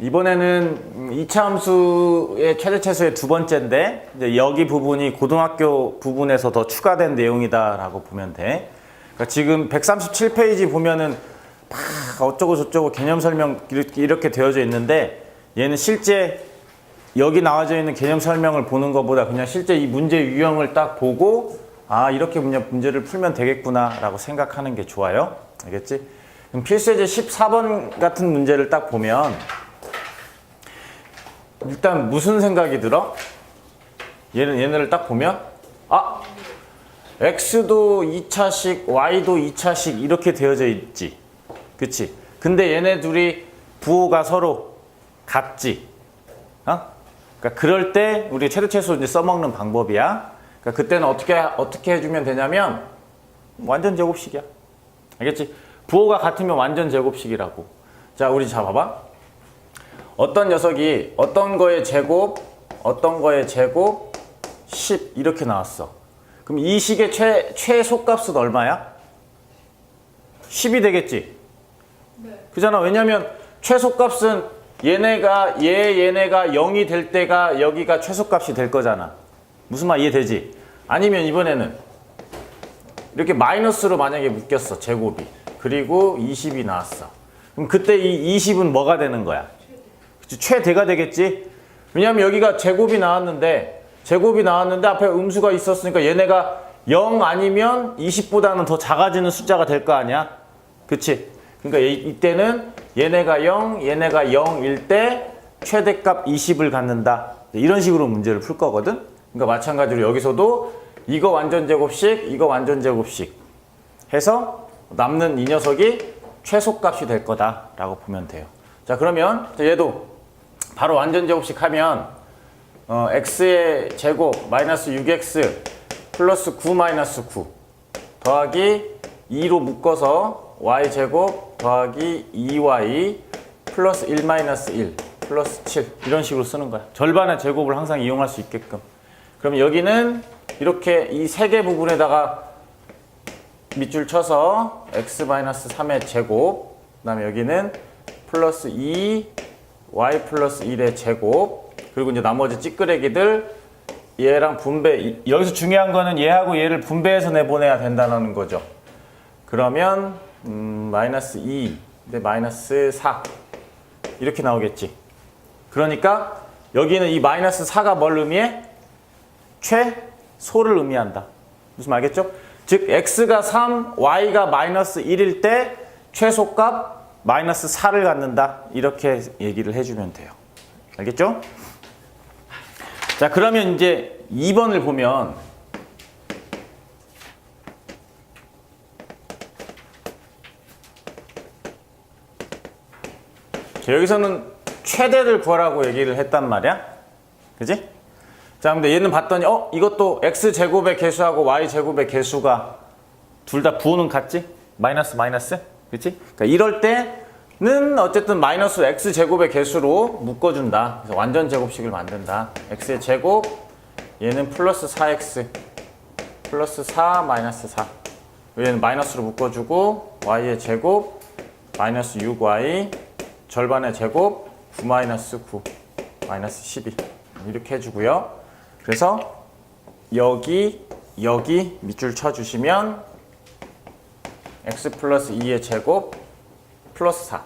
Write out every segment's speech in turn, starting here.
이번에는 2차 함수의 최대 최소의 두 번째인데 이제 여기 부분이 고등학교 부분에서 더 추가된 내용이다라고 보면 돼. 그러니까 지금 137페이지 보면은 막 어쩌고 저쩌고 개념 설명 이렇게, 되어져 있는데 얘는 실제 여기 나와져 있는 개념 설명을 보는 것보다 그냥 실제 이 문제 유형을 딱 보고 아 이렇게 문제, 문제를 풀면 되겠구나 라고 생각하는 게 좋아요. 알겠지? 그럼 필수예제 14번 같은 문제를 딱 보면 일단 무슨 생각이 들어? 얘는 얘네를 딱 보면 아 x도 2차식, y도 2차식 이렇게 되어져 있지. 그치? 근데 얘네 둘이 부호가 서로 같지. 어? 그러니까 그럴 때 우리 최대 최소 이제 써먹는 방법이야. 그러니까 그때는 어떻게 어떻게 해주면 되냐면 완전 제곱식이야. 알겠지? 부호가 같으면 완전 제곱식이라고. 자, 우리 자 봐봐. 어떤 녀석이 어떤 거의 제곱, 어떤 거의 제곱 10 이렇게 나왔어. 그럼 이 식의 최 최소값은 얼마야? 10이 되겠지. 그잖아. 왜냐면 최소값은 얘네가 얘 얘네가 0이 될 때가 여기가 최소값이 될 거잖아. 무슨 말 이해되지? 아니면 이번에는 이렇게 마이너스로 만약에 묶였어. 제곱이. 그리고 20이 나왔어. 그럼 그때 이 20은 뭐가 되는 거야? 최대가 되겠지? 왜냐면 여기가 제곱이 나왔는데 제곱이 나왔는데 앞에 음수가 있었으니까 얘네가 0 아니면 20보다는 더 작아지는 숫자가 될 거 아니야? 그치? 그러니까 이- 이때는 얘네가 0, 얘네가 0일 때 최대값 20을 갖는다. 이런 식으로 문제를 풀 거거든? 그러니까 마찬가지로 여기서도 이거 완전 제곱식, 이거 완전 제곱식 해서 남는 이 녀석이 최소값이 될 거다라고 보면 돼요. 자 그러면 얘도 바로 완전 제곱식 하면 어, x의 제곱 마이너스 6x 플러스 9 마이너스 9 더하기 2로 묶어서 y 제곱 더하기 2y 플러스 1 마이너스 1 플러스 7 이런 식으로 쓰는 거야. 절반의 제곱을 항상 이용할 수 있게끔. 그럼 여기는 이렇게 이 세 개 부분에다가 밑줄 쳐서 x 마이너스 3의 제곱 그 다음에 여기는 플러스 2 y 플러스 1의 제곱 그리고 이제 나머지 찌끄레기들 얘랑 분배 이- 여기서 중요한 거는 얘하고 얘를 분배해서 내보내야 된다는 거죠. 그러면 음, 마이너스 2 근데 마이너스 4 이렇게 나오겠지. 그러니까 여기는 이 마이너스 4가 뭘 의미해? 최소를 의미한다. 무슨 말겠죠? 즉 x가 3, y가 마이너스 1일 때 최소값 마이너스 4를 갖는다. 이렇게 얘기를 해주면 돼요. 알겠죠? 자 그러면 이제 2번을 보면 자, 여기서는 최대를 구하라고 얘기를 했단 말이야. 그지? 자, 근데 얘는 봤더니, 어, 이것도 x제곱의 개수하고 y제곱의 개수가 둘 다 부호는 같지? 마이너스, 마이너스? 그치? 그러니까 이럴 때는 어쨌든 마이너스 x제곱의 개수로 묶어준다. 그래서 완전 제곱식을 만든다. x의 제곱, 얘는 플러스 4x, 플러스 4, 마이너스 4. 얘는 마이너스로 묶어주고, y의 제곱, 마이너스 6y, 절반의 제곱, 9 마이너스 9, 마이너스 12. 이렇게 해주고요. 그래서 여기 여기 밑줄 쳐주시면 x 플러스 2의 제곱 플러스 4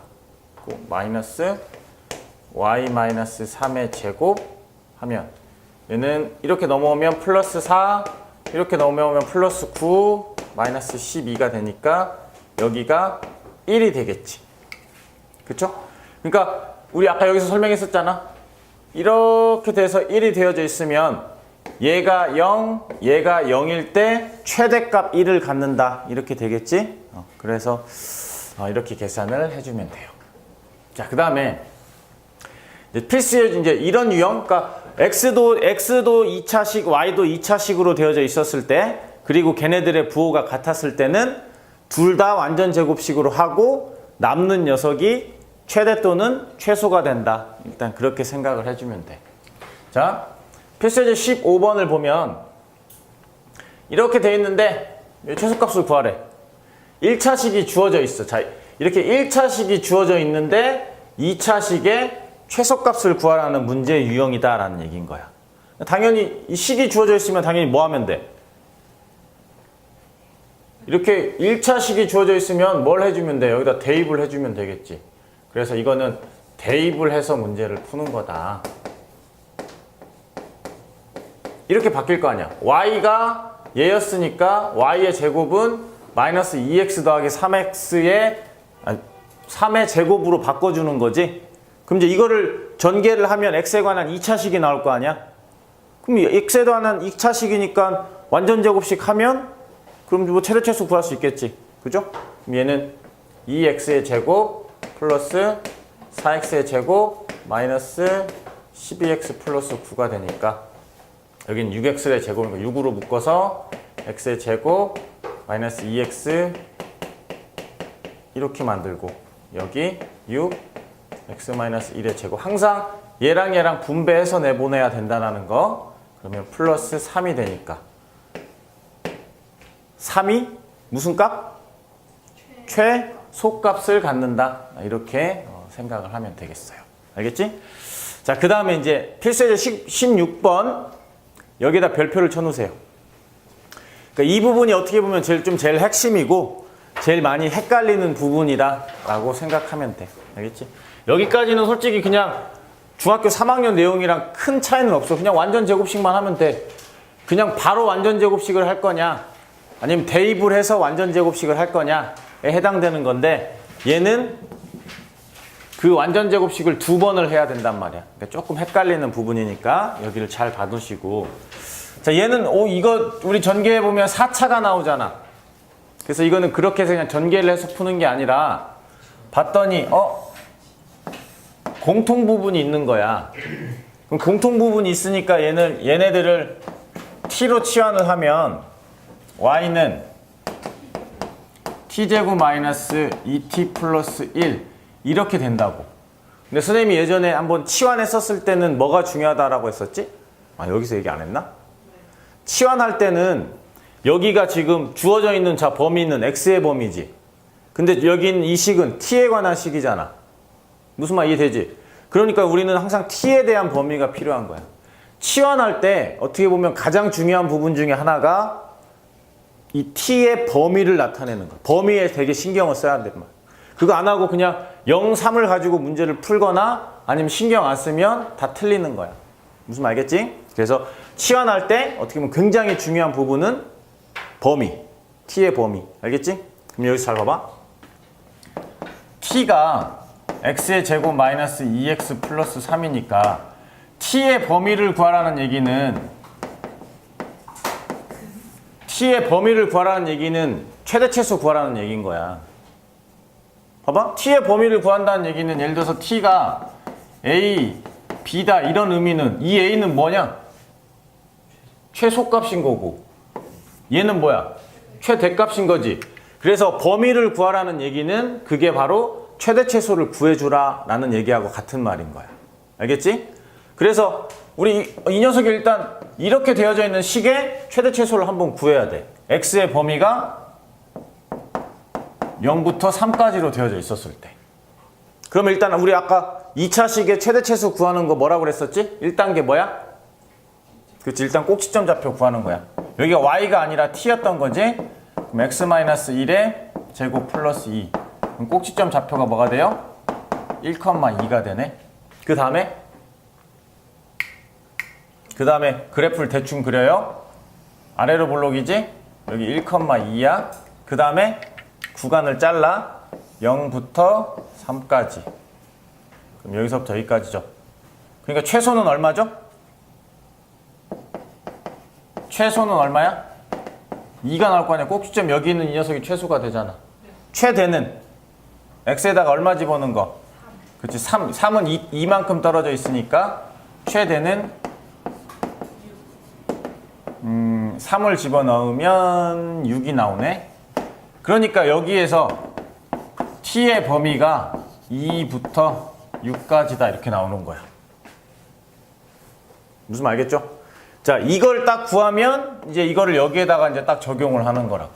그리고 마이너스 y 마이너스 3의 제곱 하면 얘는 이렇게 넘어오면 플러스 4 이렇게 넘어오면 플러스 9 마이너스 12가 되니까 여기가 1이 되겠지 그쵸? 그러니까 우리 아까 여기서 설명했었잖아 이렇게 돼서 1이 되어져 있으면 얘가 0, 얘가 0일 때 최대값 1을 갖는다. 이렇게 되겠지? 어, 그래서 어, 이렇게 계산을 해주면 돼요. 자, 그 다음에 필수의 이제 이런 유형, 그러니까 x도 x도 2차식, y도 2차식으로 되어져 있었을 때, 그리고 걔네들의 부호가 같았을 때는 둘 다 완전 제곱식으로 하고 남는 녀석이 최대 또는 최소가 된다. 일단 그렇게 생각을 해주면 돼. 자, 필수제 15번을 보면 이렇게 돼 있는데 이 최소값을 구하래. 1차식이 주어져 있어. 자, 이렇게 1차식이 주어져 있는데 2차식의 최소값을 구하라는 문제 유형이다라는 얘기인 거야. 당연히 이 식이 주어져 있으면 당연히 뭐 하면 돼? 이렇게 1차 식이 주어져 있으면 뭘 해주면 돼? 여기다 대입을 해주면 되겠지. 그래서 이거는 대입을 해서 문제를 푸는 거다. 이렇게 바뀔 거 아니야. y가 얘였으니까 y의 제곱은 마이너스 2x 더하기 3x의 3의 제곱으로 바꿔주는 거지. 그럼 이제 이거를 전개를 하면 x에 관한 2차식이 나올 거 아니야? 그럼 x에 관한 2차식이니까 완전 제곱식 하면 그럼 뭐 최대 최소 구할 수 있겠지. 그죠? 그럼 얘는 2x의 제곱 플러스 4x의 제곱 마이너스 12x 플러스 9가 되니까 여긴 6x의 제곱이니까 6으로 묶어서 x의 제곱 마이너스 2x 이렇게 만들고 여기 6 x 마이너스 1의 제곱. 항상 얘랑 얘랑 분배해서 내보내야 된다는 거. 그러면 플러스 3이 되니까. 3이? 무슨 값? 최소값을 갖는다. 이렇게 어, 생각을 하면 되겠어요. 알겠지? 자그 다음에 이제 필수예제 16번. 여기다 별표를 쳐놓으세요 그러니까 이 부분이 어떻게 보면 제일 좀 제일 핵심이고 제일 많이 헷갈리는 부분이다라고 생각하면 돼. 알겠지? 여기까지는 솔직히 그냥 중학교 3학년 내용이랑 큰 차이는 없어. 그냥 완전 제곱식만 하면 돼. 그냥 바로 완전 제곱식을 할 거냐, 아니면 대입을 해서 완전 제곱식을 할 거냐에 해당되는 건데 얘는 그 완전 제곱식을 두 번을 해야 된단 말이야. 그러니까 조금 헷갈리는 부분이니까 여기를 잘 봐두시고 자, 얘는 오 이거 우리 전개해 보면 4차가 나오잖아. 그래서 이거는 그렇게 해서 그냥 전개를 해서 푸는 게 아니라 봤더니 어 공통 부분이 있는 거야. 그럼 공통 부분이 있으니까 얘는 얘네들을 t로 치환을 하면 y는 t제곱 마이너스 2t 플러스 1 이렇게 된다고. 근데 선생님이 예전에 한번 치환했었을 때는 뭐가 중요하다라고 했었지? 아 여기서 얘기 안 했나? 치환할 때는 여기가 지금 주어져 있는 자 범위는 x의 범위지. 근데 여긴 이 식은 t에 관한 식이잖아. 무슨 말 이해되지? 그러니까 우리는 항상 t에 대한 범위가 필요한 거야. 치환할 때 어떻게 보면 가장 중요한 부분 중에 하나가 이 t의 범위를 나타내는 거야. 범위에 되게 신경을 써야 된단 말이야. 그거 안 하고 그냥 0, 3을 가지고 문제를 풀거나 아니면 신경 안 쓰면 다 틀리는 거야. 무슨 말 알겠지? 그래서 치환할 때 어떻게 보면 굉장히 중요한 부분은 범위. t의 범위. 알겠지? 그럼 여기서 잘 봐봐. t가 x의 제곱 마이너스 2x 플러스 3이니까 t의 범위를 구하라는 얘기는 t의 범위를 구하라는 얘기는 최대 최소 구하라는 얘기인 거야. 봐봐. t의 범위를 구한다는 얘기는 예를 들어서 t가 a, b다 이런 의미는 이 a는 뭐냐? 최소값인 거고 얘는 뭐야? 최대값인 거지. 그래서 범위를 구하라는 얘기는 그게 바로 최대 최소를 구해주라 라는 얘기하고 같은 말인 거야. 알겠지? 그래서 우리 이, 이 녀석이 일단 이렇게 되어져 있는 식의 최대 최소를 한번 구해야 돼. x의 범위가 0부터 3까지로 되어져 있었을 때. 그럼 일단 우리 아까 2차식의 최대 최소 구하는 거 뭐라고 그랬었지? 1단계 뭐야? 그치 일단 꼭지점 좌표 구하는 거야. 여기가 y가 아니라 t였던 거지? 그럼 x-1의 제곱 플러스 2. 그럼 꼭지점 좌표가 뭐가 돼요? 1,2가 되네. 그 다음에 그 다음에 그래프를 대충 그려요. 아래로 볼록이지? 여기 1,2야. 그 다음에 구간을 잘라 0부터 3까지. 그럼 여기서부터 여기까지죠. 그러니까 최소는 얼마죠? 최소는 얼마야? 2가 나올 거 아니야. 꼭지점 여기 있는 이 녀석이 최소가 되잖아. 최대는 x에다가 얼마 집어넣은 거? 그렇지. 3, 3은 2, 2만큼 떨어져 있으니까 최대는 음, 3을 집어넣으면 6이 나오네. 그러니까 여기에서 t의 범위가 2부터 6까지다 이렇게 나오는 거야. 무슨 말 알겠죠? 자, 이걸 딱 구하면 이제 이거를 여기에다가 이제 딱 적용을 하는 거라고.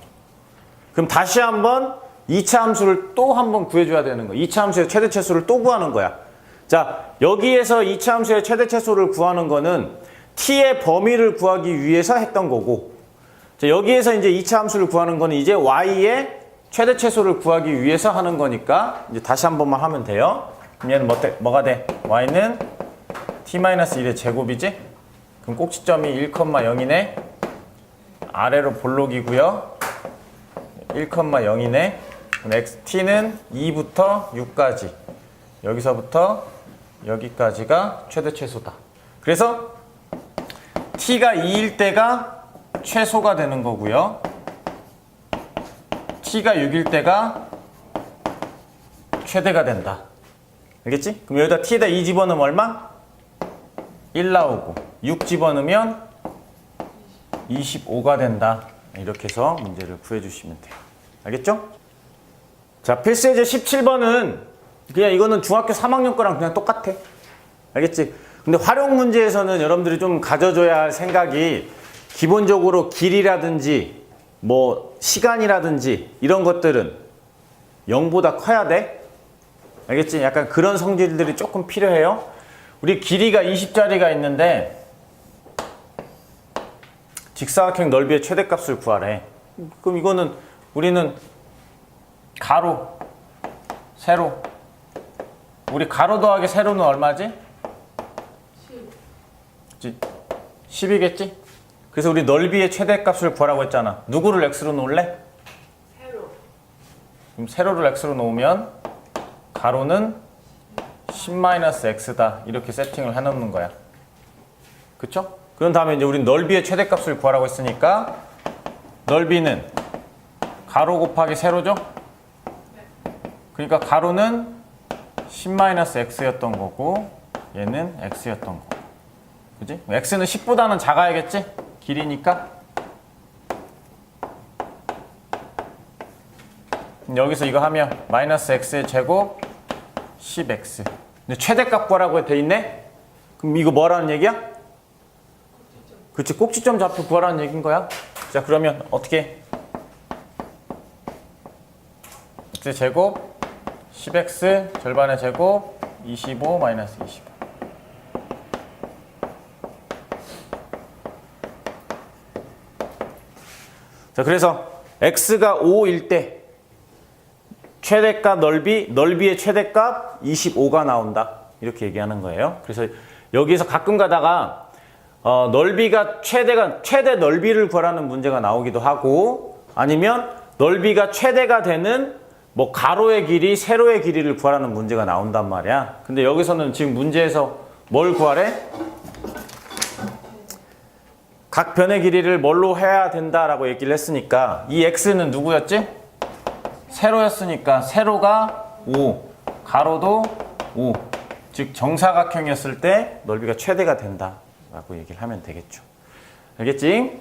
그럼 다시 한번 2차 함수를 또 한번 구해줘야 되는 거야. 2차 함수의 최대 최소를 또 구하는 거야. 자, 여기에서 이차 함수의 최대 최소를 구하는 거는 t의 범위를 구하기 위해서 했던 거고 자, 여기에서 이제 이차 함수를 구하는 거는 이제 y의 최대 최소를 구하기 위해서 하는 거니까 이제 다시 한 번만 하면 돼요. 얘는 뭐, 돼? 뭐가 돼? y는 t-1의 제곱이지? 그럼 꼭지점이 1,0이네. 아래로 볼록이고요. 1,0이네. 그럼 x, t는 2부터 6까지. 여기서부터 여기까지가 최대 최소다. 그래서 t가 2일 때가 최소가 되는 거고요. t가 6일 때가 최대가 된다. 알겠지? 그럼 여기다 t에다 2 집어넣으면 얼마? 1 나오고 6 집어넣으면 25가 된다. 이렇게 해서 문제를 구해주시면 돼요. 알겠죠? 자, 필수예제 17번은 그냥 이거는 중학교 3학년 거랑 그냥 똑같아. 알겠지? 근데 활용 문제에서는 여러분들이 좀 가져줘야 할 생각이 기본적으로 길이라든지 뭐 시간이라든지 이런 것들은 0보다 커야 돼. 알겠지? 약간 그런 성질들이 조금 필요해요. 우리 길이가 20짜리가 있는데 직사각형 넓이의 최대값을 구하래. 그럼 이거는 우리는 가로, 세로. 우리 가로 더하기 세로는 얼마지? 10. 10이겠지? 그래서 우리 넓이의 최대값을 구하라고 했잖아. 누구를 x로 놓을래? 세로 그럼 세로를 x로 놓으면 가로는 10-x다. 이렇게 세팅을 해놓는 거야. 그쵸? 그런 다음에 이제 우린 넓이의 최대값을 구하라고 했으니까 넓이는 가로 곱하기 세로죠? 그러니까 가로는 10-x였던 거고 얘는 x였던 거고 그지? x는 10보다는 작아야겠지? 길이니까 여기서 이거 하면 마이너스 x의 제곱 10x 근데 최대값 구하라고 돼 있네? 그럼 이거 뭐라는 얘기야? 그치 꼭지점 좌표 구하라는 얘기인 거야? 자 그러면 어떻게? x 제곱? 10x 절반의 제곱? 25 마이너스 25 자, 그래서 x가 5일 때 최대값 넓이, 넓이의 최대값 25가 나온다. 이렇게 얘기하는 거예요. 그래서 여기서 가끔 가다가 어, 넓이가 최대가 최대 넓이를 구하라는 문제가 나오기도 하고 아니면 넓이가 최대가 되는 뭐 가로의 길이, 세로의 길이를 구하라는 문제가 나온단 말이야. 근데 여기서는 지금 문제에서 뭘 구하래? 각 변의 길이를 뭘로 해야 된다라고 얘기를 했으니까 이 x는 누구였지? 세로였으니까 세로가 5, 가로도 5. 즉 정사각형이었을 때 넓이가 최대가 된다라고 얘기를 하면 되겠죠. 알겠지?